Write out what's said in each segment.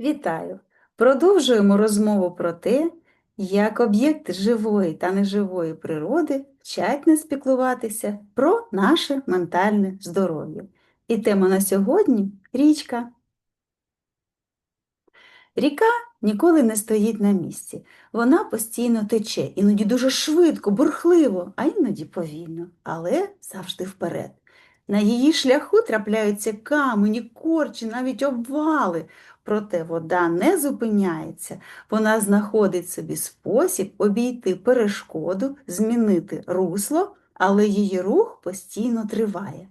Вітаю! Продовжуємо розмову про те, як об'єкти живої та неживої природи вчать нас піклуватися про наше ментальне здоров'я. І тема на сьогодні річка. Ріка ніколи не стоїть на місці. Вона постійно тече, іноді дуже швидко, бурхливо, а іноді повільно, але завжди вперед. На її шляху трапляються камені, корчі, навіть обвали. Проте вода не зупиняється, вона знаходить собі спосіб обійти перешкоду, змінити русло, але її рух постійно триває.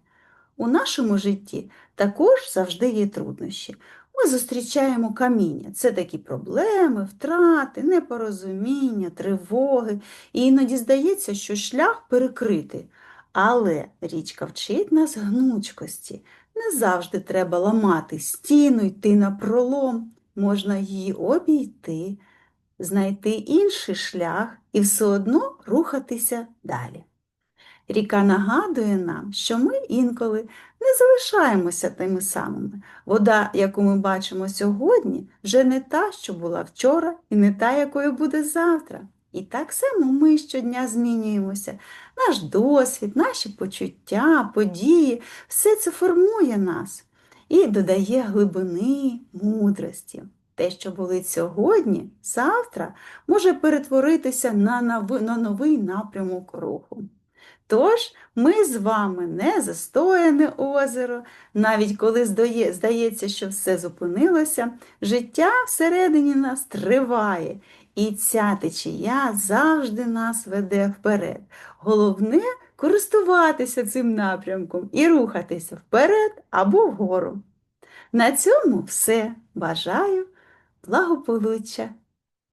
У нашому житті також завжди є труднощі. Ми зустрічаємо каміння. Це такі проблеми, втрати, непорозуміння, тривоги. І іноді здається, що шлях перекритий. Але річка вчить нас гнучкості. Не завжди треба ламати стіну, йти на пролом. Можна її обійти, знайти інший шлях і все одно рухатися далі. Ріка нагадує нам, що ми інколи не залишаємося тими самими. Вода, яку ми бачимо сьогодні, вже не та, що була вчора, і не та, якою буде завтра. І так само ми щодня змінюємося. Наш досвід, наші почуття, події все це формує нас і додає глибини, мудрості. Те, що болить сьогодні, завтра може перетворитися на новий напрямок руху. Тож ми з вами не застояне озеро, навіть коли здає- здається, що все зупинилося, життя всередині нас триває, і ця течія завжди нас веде вперед. Головне користуватися цим напрямком і рухатися вперед або вгору. На цьому все. Бажаю благополуччя!